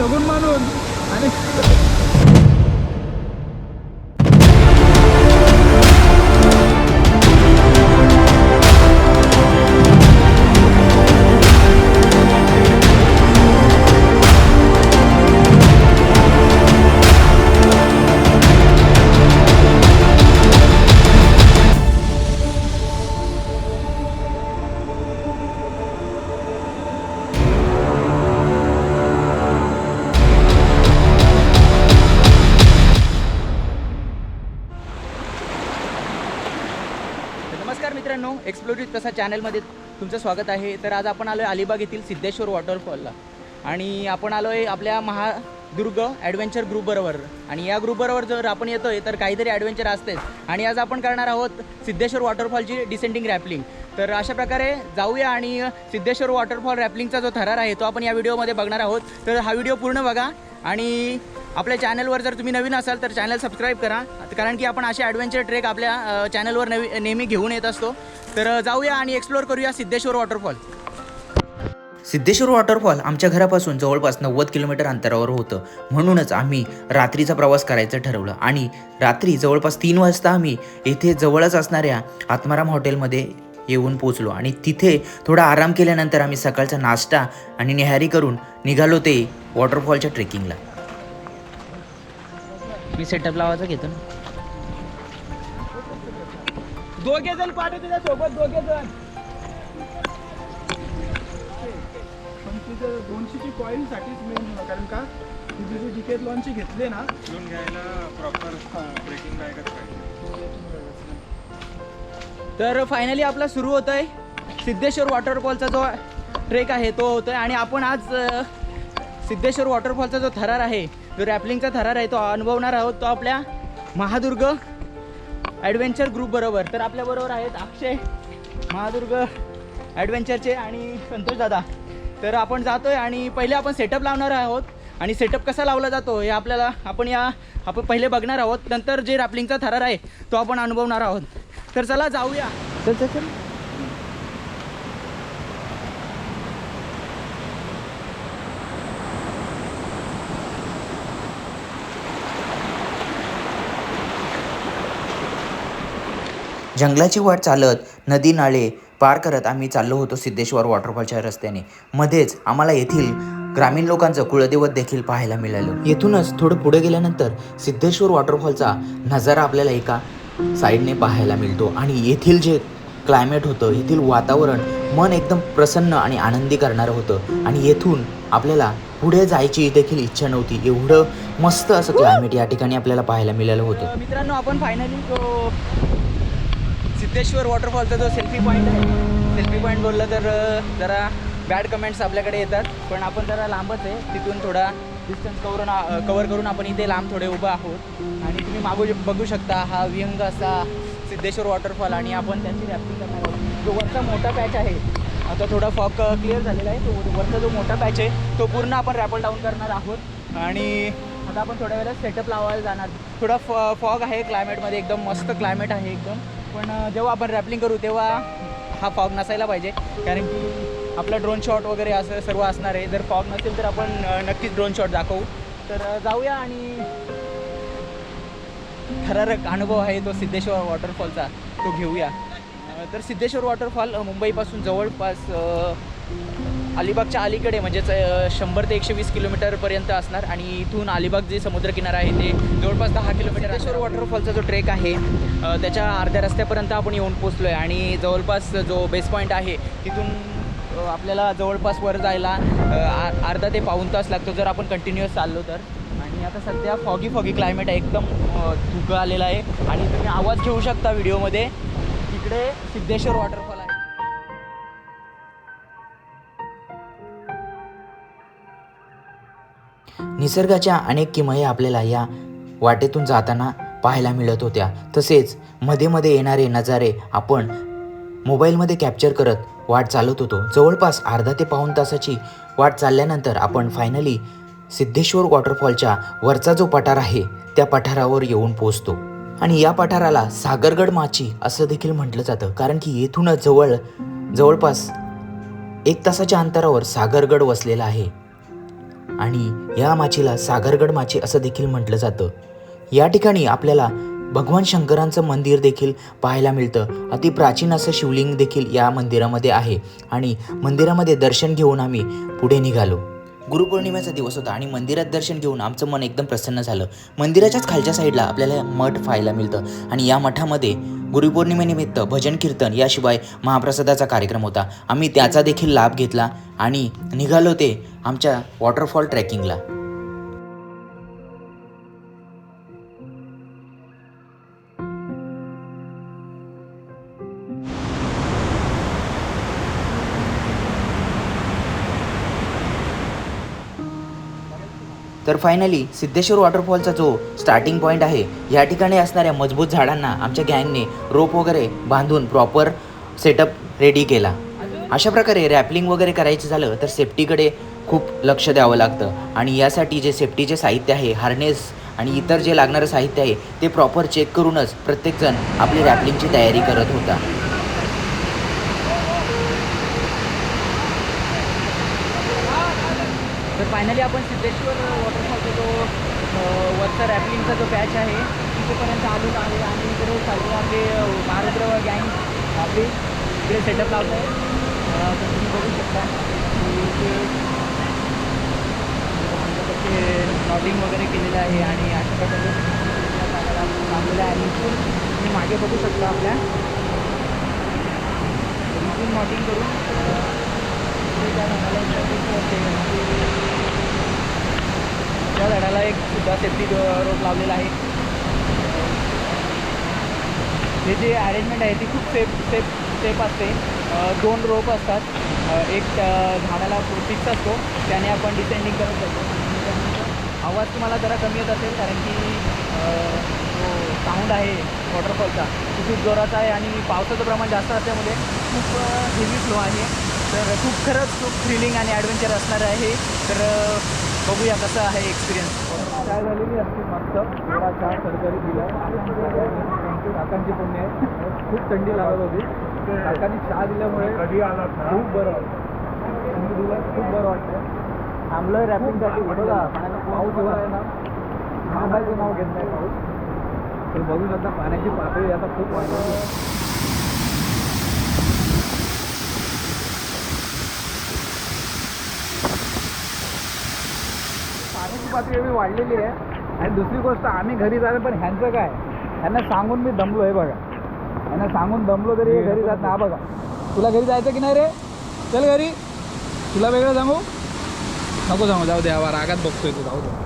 저것만은 안 했어. नमस्कार मित्रांनो एक्सप्लोरिट कसा चॅनलमध्ये तुमचं स्वागत आहे. तर आज आपण आलो आहे अलिबाग येथील सिद्धेश्वर वॉटरफॉलला आणि आपण आलो आहे आपल्या महादुर्ग ॲडव्हेंचर ग्रुपबरोबर आणि या ग्रुपबरोबर जर आपण येतो आहे तर काहीतरी ॲडव्हेंचर असतेच. आणि आज आपण करणार आहोत सिद्धेश्वर वॉटरफॉलची डिसेंडिंग रॅपलिंग तर अशा प्रकारे जाऊया आणि सिद्धेश्वर वॉटरफॉल रॅपलिंगचा जो थरार आहे तो आपण या व्हिडिओमध्ये बघणार आहोत. तर हा व्हिडिओ पूर्ण बघा. आणि आपल्या चॅनलवर जर तुम्ही नवीन असाल तर चॅनल सबस्क्राईब करा. कारण की आपण असे ॲडव्हेंचर ट्रेक आपल्या चॅनलवर नवी नेहमी घेऊन येत असतो. तर जाऊया आणि एक्सप्लोअर करूया सिद्धेश्वर वॉटरफॉल सिद्धेश्वर वॉटरफॉल आमच्या घरापासून जवळपास नव्वद किलोमीटर अंतरावर होतं. म्हणूनच आम्ही रात्रीचा प्रवास करायचं ठरवलं आणि रात्री जवळपास तीन वाजता आम्ही येथे जवळच असणाऱ्या आत्माराम हॉटेलमध्ये येऊन पोचलो आणि तिथे थोडा आराम केल्यानंतर आम्ही सकाळचा नाश्ता आणि निहारी करून निघालो ते वॉटरफॉलच्या ट्रेकिंगला मी सेटअप लावायचं घेतो ना. दोघे जण पाठवते त्या सोबत दोघे जण. पण तिथं दोनशेची कॉईल साठीच मेन कारण का? जे डिकेट लॉनचे घेतले ना घेऊन घ्यायला प्रॉपर ब्रेकिंग बॅगच पाहिजे. तर फायनली आपला सुरू होत आहे सिद्धेश्वर वॉटरफॉलचा जो ट्रेक आहे तो होतो आहे आणि आपण आज सिद्धेश्वर वॉटरफॉलचा जो थरार आहे जो रॅपलिंगचा थरार आहे तो अनुभवणार आहोत तो आपल्या महादुर्ग ॲडव्हेंचर ग्रुपबरोबर तर आपल्याबरोबर आहेत अक्षय महादुर्ग ॲडव्हेंचरचे आणि संतोष दादा. तर आपण जातो आहे आणि पहिले आपण सेटअप लावणार आहोत. आणि सेटअप कसा लावला जातो हे आपल्याला आपण या आपण पहिले बघणार आहोत. नंतर जे रॅपलिंगचा थरार आहे तो आपण अनुभवणार आहोत. तर चला जाऊया. चल जंगलाची वाट चालत नदी नाळे पार करत आम्ही चाललो होतो सिद्धेश्वर वॉटरफॉलच्या रस्त्याने. मध्येच आम्हाला येथील ग्रामीण लोकांचं कुळदैवत देखील पाहायला मिळालं. येथूनच थोडं पुढे गेल्यानंतर सिद्धेश्वर वॉटरफॉलचा नजारा आपल्याला एका साईडने पाहायला मिळतो. आणि येथील जे क्लायमेट होतं येथील वातावरण मन एकदम प्रसन्न आणि आनंदी करणारं होतं. आणि येथून आपल्याला पुढे जायची देखील इच्छा नव्हती. एवढं मस्त असं क्लायमेट या ठिकाणी आपल्याला पाहायला मिळालं होतं. तर मित्रांनो आपण फायनली सिद्धेश्वर वॉटरफॉलचा जो सेल्फी पॉईंट आहे सेल्फी पॉईंट बोललं तर जरा बॅड कमेंट्स आपल्याकडे येतात. पण आपण जरा लांबच आहे. तिथून थोडा डिस्टन्स कवरून कवर करून आपण इथे लांब थोडे उभं आहोत. आणि तुम्ही मागू बघू शकता हा विहंग असा सिद्धेश्वर वॉटरफॉल आणि आपण त्यांची रॅपिंग करणार आहोत. जो वरचा मोठा पॅच आहे आता थोडा फॉग क्लिअर झालेला आहे. तो वरचा जो मोठा पॅच आहे तो पूर्ण आपण रॅपल डाऊन करणार आहोत. आणि आता आपण थोड्या वेळेला सेटअप लावायला जाणार. थोडा फ फॉग आहे क्लायमेटमध्ये एकदम मस्त क्लायमेट आहे एकदम. पण जेव्हा आपण रॅपलिंग करू तेव्हा हा फॉग नसायला पाहिजे. कारण की आपला ड्रोन शॉट वगैरे असं सर्व असणार आहे. जर फॉग नसेल तर आपण नक्कीच ड्रोन शॉट दाखवू. तर जाऊया आणि थरारक अनुभव आहे तो सिद्धेश्वर वॉटरफॉलचा तो घेऊया. तर सिद्धेश्वर वॉटरफॉल मुंबईपासून जवळपास अलिबागच्या अलीकडे म्हणजेच शंभर ते एकशे वीस किलोमीटरपर्यंत असणार आणि इथून अलिबाग जे समुद्रकिनारा आहे ते जवळपास दहा किलोमीटर अशोर वॉटरफॉलचा जो ट्रेक आहे त्याच्या अर्ध्या रस्त्यापर्यंत आपण येऊन पोचलो आहे आणि जवळपास जो बेस पॉईंट आहे तिथून आपल्याला जवळपास वर जायला अर्धा ते पाऊण तास लागतो जर आपण कंटिन्युअस चाललो तर. आणि आता सध्या फॉगी फॉगी क्लायमेट आहे एकदम धुकं आलेलं आहे. आणि तुम्ही आवाज घेऊ शकता व्हिडिओमध्ये. तिकडे सिद्धेश्वर वॉटरफॉल निसर्गाच्या अनेक किमया आपल्याला या वाटेतून जाताना पाहायला मिळत होत्या. तसेच मध्ये मध्ये येणारे नजारे आपण मोबाईलमध्ये कॅप्चर करत वाट चालत होतो. जवळपास अर्धा ते पाऊण तासाची वाट चालल्यानंतर आपण फायनली सिद्धेश्वर वॉटरफॉलच्या वरचा जो पठार आहे त्या पठारावर येऊन पोहोचतो. आणि या पठाराला सागरगड माची असं देखील म्हटलं जातं. कारण की येथूनच जवळ जवळपास एक तासाच्या अंतरावर सागरगड वसलेला आहे. आणि या माचीला सागरगड माची असं देखील म्हटलं जातं. या ठिकाणी आपल्याला भगवान शंकरांचं मंदिर देखील पाहायला मिळतं. अति प्राचीन असं शिवलिंग देखील या मंदिरामध्ये आहे. आणि मंदिरामध्ये दर्शन घेऊन आम्ही पुढे निघालो. गुरुपौर्णिमेचा दिवस होता आणि मंदिरात दर्शन घेऊन आमचं मन एकदम प्रसन्न झालं. मंदिराच्याच खालच्या साईडला आपल्याला मठ पाहायला मिळतं आणि या मठामध्ये गुरुपौर्णिमेनिमित्त भजन कीर्तन याशिवाय महाप्रसादाचा कार्यक्रम होता. आम्ही त्याचा देखील लाभ घेतला आणि निघालो ते आमच्या वॉटरफॉल ट्रेकिंगला तर फायनली सिद्धेश्वर वॉटरफॉलचा जो स्टार्टिंग पॉईंट आहे या ठिकाणी असणाऱ्या मजबूत झाडांना आमच्या गँगने रोप वगैरे बांधून प्रॉपर सेटअप रेडी केला. अशा प्रकारे रॅपलिंग वगैरे करायचं झालं तर सेफ्टीकडे खूप लक्ष द्यावं लागतं. आणि यासाठी जे सेफ्टीचे साहित्य आहे हार्नेस आणि इतर जे लागणारं साहित्य आहे ते प्रॉपर चेक करूनच प्रत्येकजण आपली रॅपलिंगची तयारी करत होता. तर फायनली आपण सिद्धेश्वर वॉटरफॉलचा जो वरचा रॅपलिंगचा जो पॅच आहे तिथेपर्यंत आलेलो आहे आणि इकडे सर्व आपले महाराष्ट्र गँग आपली इकडे सेटअप लावत आहे. तर तुम्ही बघू शकता ते इथे वगैरे केलेलं आहे आणि अशा प्रकारे लावलेलं आहे. इथून तुम्ही मागे बघू शकता आपल्या. इथून मॉटिंग करून त्या झाडाला एक त्या झाडाला एक सुद्धा सेफ्टी रोप लावलेला आहे. हे जे अरेंजमेंट आहे ती खूप सेफ सेफ सेफ असते. दोन रोप असतात. एक झाडाला फिक्स असतो. त्याने आपण डिसेंडिंग करत असतो आवाज तुम्हाला जरा कमी येत असेल कारण की जो साऊंड आहे वॉटरफॉलचा तो खूप जोराचा आहे आणि पावसाचं प्रमाण जास्त असल्यामुळे खूप हेवी फ्लो आहे. तर खूप खरंच खूप थ्रिलिंग आणि ॲडव्हेंचर असणार आहे. तर बघूया कसं आहे एक्सपिरियन्स काय झालेली असते मस्त थोडा चहा सरकारी दिला. काकांची पुण्य आहे. खूप थंडी लागत होती. काकांनी चहा दिल्यामुळे कधी आला खूप बरं वाटतं थंडी दिलं खूप बरं वाटतं थांबलं रॅपिंगसाठी बघा पाऊस एवढा आहे ना. थांबायचं नाव घेत नाही पाऊस. तर बघू शकता पाण्याची पातळी आता खूप वाढली. पाण्याची पातळी एवढी वाढलेली आहे. आणि दुसरी गोष्ट आम्ही घरी जाणं पण ह्यांचं काय ह्यांना सांगून मी दमलो आहे बघा. ह्यांना सांगून दमलो तरी हे घरी जात हा बघा. तुला घरी जायचं की नाही रे? चल घरी. तुला वेगळं सांगू? नको सांगू जाऊ दे आवा रागात बघतोय तू जाऊ दे.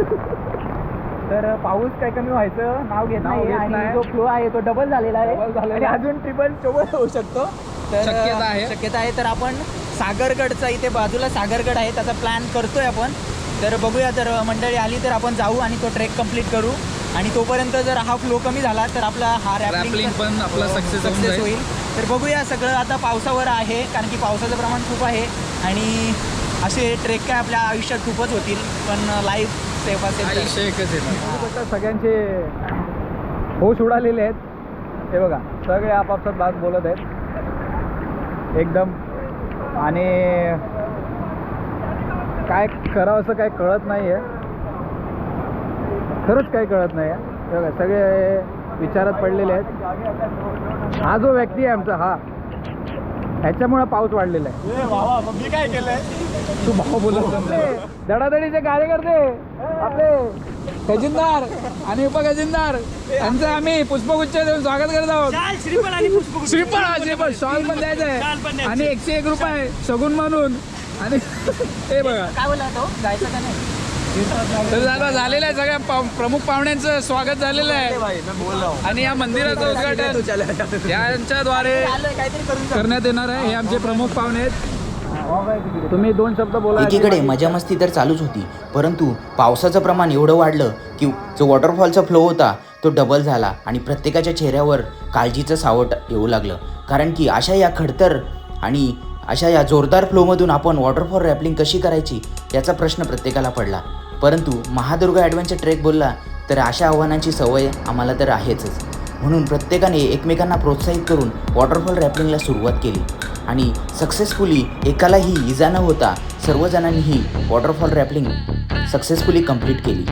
तर पाऊस काय कमी व्हायचं? नाव घेत नाही आणि. जो फ्लो आहे तो डबल झालेला आहे. आणि. अजून ट्रिपल चोबल होऊ शकतो. तर शक्यता आहे. शक्यता आहे. तर आपण सागरगडचा इथे बाजूला सागरगड आहे त्याचा प्लॅन करतोय आपण. तर बघूया जर मंडळी आली तर आपण जाऊ आणि तो ट्रेक कंप्लीट करू. आणि तोपर्यंत जर हा फ्लो कमी झाला तर आपला हा Rappelling पण आपला success होऊन सक्सेस. होईल. तर बघूया सगळं आता पावसावर आहे कारण की पावसाचं प्रमाण खूप आहे. आणि असे ट्रेक काय आपल्या आयुष्यात खूपच होतील पण लाईफ सेफ असेल तर. सगळ्यांचे होश उडालेले आहेत. हे बघा सगळे आपापसात बात बोलत आहेत. एकदम. आणि काय करावं असं काय कळत नाही आहे खरंच काही कळत नाही आहे बघा सगळे विचारात पडलेले आहेत. हा जो व्यक्ती आहे आमचा हा. ह्याच्यामुळे पाऊस वाढलेला आहे. मी काय केलंय? तू भाऊ बोलत दडादडीचे कार्यकर्ते आपले खजिनदार आणि उपखजिनदार. यांचं आम्ही पुष्पगुच्छ देऊन स्वागत करत आहोत. श्रीफळ हा श्रीफळ स्टॉल पण द्यायचा आहे आणि एकशे एक रुपये सगुन म्हणून. आणि हे बघा. काय बोलला तो? जायचं का नाही? तर झालेलं आहे सगळ्या पाव- प्रमुख पाहुण्यांचं स्वागत झालेलं आहे. आणि या मंदिराचं उद्घाटन यांच्याद्वारे आलोय काहीतरी करून. करण्यात येणार आहे. हे आमचे प्रमुख पाहुणे आहेत. तुम्ही दोन शब्द बोला. एकीकडे मजा मस्ती तर चालूच होती. परंतु पावसाचं प्रमाण एवढं वाढलं की जो वॉटरफॉलचा फ्लो होता तो डबल झाला आणि प्रत्येकाच्या चेहऱ्यावर काळजीचं सावट येऊ लागलं. कारण की अशा या खडतर आणि अशा या जोरदार फ्लोमधून आपण वॉटरफॉल रॅपलिंग कशी करायची याचा प्रश्न प्रत्येकाला पडला. परंतु महादुर्गा ॲडव्हेंचर ट्रेक बोलला तर अशा आव्हानांची सवय आम्हाला तर आहेच म्हणून प्रत्येकाने एकमेकांना प्रोत्साहित करून वॉटरफॉल रॅपलिंगला सुरुवात केली. आणि सक्सेसफुली एकालाही इजा न होता सर्वजणांनीही वॉटरफॉल रॅपलिंग सक्सेसफुली कंप्लीट केली.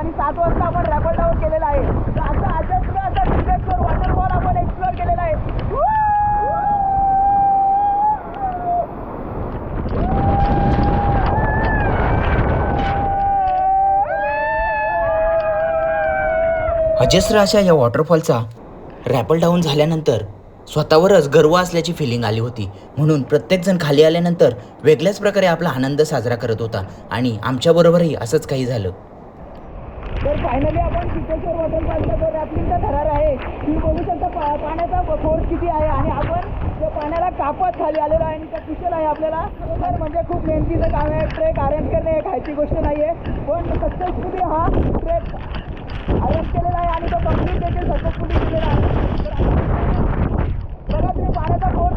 आणि सात वाजता आपण रॅपल डाऊन केलेला आहे. तर असं अजस्त्र असा विश्वेश्वर वॉटरफॉल आपण एक्सप्लोअर केलेला आहे. अजस्र अशा या वॉटरफॉलचा रॅपल डाऊन झाल्यानंतर स्वतःवरच गर्व असल्याची फिलिंग आली होती. म्हणून प्रत्येकजण खाली आल्यानंतर वेगळ्याच प्रकारे आपला आनंद साजरा करत होता. आणि आमच्याबरोबरही असंच काही झालं. तर फायनली आपण सिद्धेश्वर वॉटर पार्कला जो रॅपलिंगचा थरार आहे ती बोलू शकता पा पाण्याचा फोर्स किती आहे? आणि आपण त्या पाण्याला कापत खाली आलेलो आहे आणि त्या कुशल आहे आपल्याला तर म्हणजे खूप मेहनतीचं काम आहे. ट्रेक अरेंज करणे हे खायची गोष्ट नाही आहे पण सक्सेसफुली हा ट्रेक अरेंज केलेला आहे आणि तो कंप्लीट देखील सक्सेसफुली केलेला आहे. बघा तुम्ही पाण्याचा फोर्स